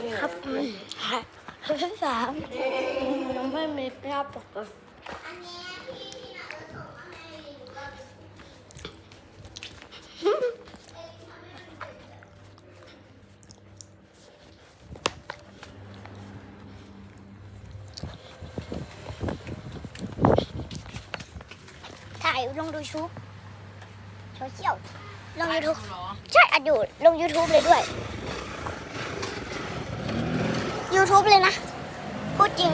ดครับอืมที่สามยังไม่มีหน้าปกเลยอันเนี้ยที่ที่นาเออส่งมาให้ก็ถ่ายลงดูชูบโซเชียลลงยูทูบเหรอใช่อัดอยู่ลง YouTube เลยด้วย YouTube เลยนะ พูดจริง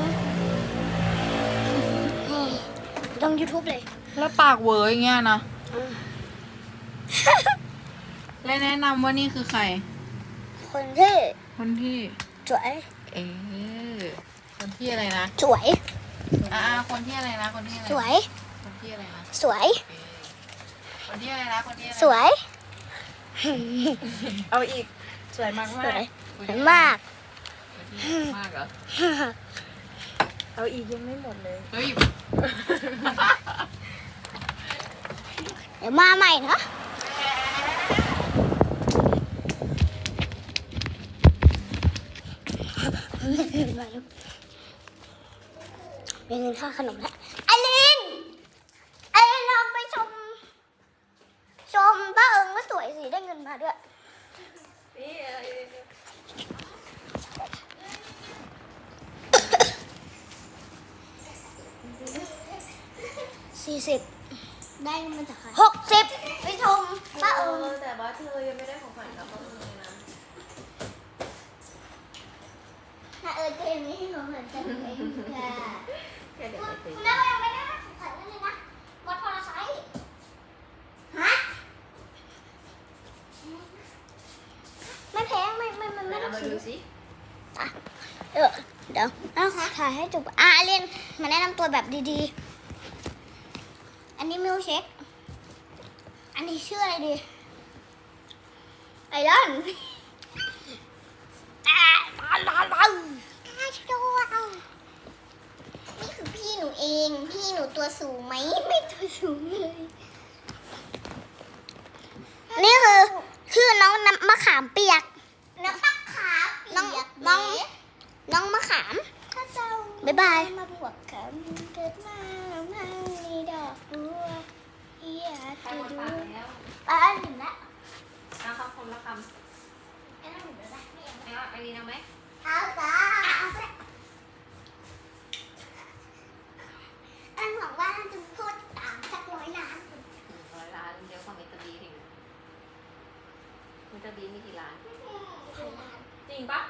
นี่ลง YouTube เลย แล้วปากเวออย่างเงี้ยนะ และแนะนำว่านี่คือใคร คนที่ คนที่สวย เออคนที่อะไรนะ สวย อ่าคนที่อะไรนะ คนที่อะไรสวย คนที่อะไรนะ สวยเออคนที่อะไรนะ คนที่อะไรสวย เอาอีก สวยมากสมาวยกสวยมาก มากเหรอ เอาอีกยังไม่หมดเลย เฮ้ย เดี๋ยวมาใหม่นะมีเงินค่าขนมแล้วไอลินไอลินลองไปชม ชมป้าเอิงก็สวยสิได้เงินมาด้วย สี่สิบได้มาจากใครหกสิบไปชมป้าเอิงแต่ว่าเธอยังไม่ได้ของขวัญกับพ่อเลยนะถ้าเอิงเกมนี้ของเหมือนกันเองค่ะแค่เดี๋ยวไปตีคุณแม่ก็ยังไม่ได้ของขวัญเลยนะวัดพอลไซส์ฮะไม่แพงไม่ไม่ไม่ไม่เอาต้องมาซื้ดูอสิเออเดี๋ยวนะคะถ่ายให้จบอะเรียนมาแนะนำตัวแบบดีๆอั นนี้มิลเช็คอันนี้ชื่ออะไรดี ไอรอนอ่าลาลาลาชโดเอานี่คือพี่หนูเอง พี่หนูตัวสูงไหม ไม่ตัวสูงเลย นี่คือคือน้องน้ำมะขามเปียก น้ำมะขามน้องน้องน้องมะขามถ้าเจ้า บ๊ายบาย มาบวกกันเกิดมาแล้วนั่งในดอกบัวอยากใครจะหมดดูปากแล้วอ่าหนึ่งละเอาคำคมละคำไอ้นั่นหนึ่งละไม่เอาเอาไอรีนเอาไหมเอาจ้าเอาไปอันหวังว่าจะพูดตามสักร้อยล้านหนึ่งร้อยล้านเดี๋ยวของมิสเตอร์บีถึงมิสเตอร์บีมีกี่ล้านจริงปะ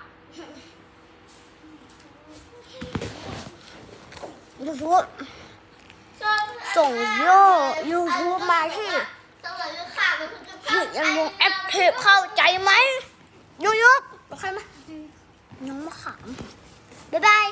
ยูทูบส่งโยยูทูบมาที่ผิดยังวงแอปเทปเข้าใจไหมยูยูใครมาน้องขาบายบาย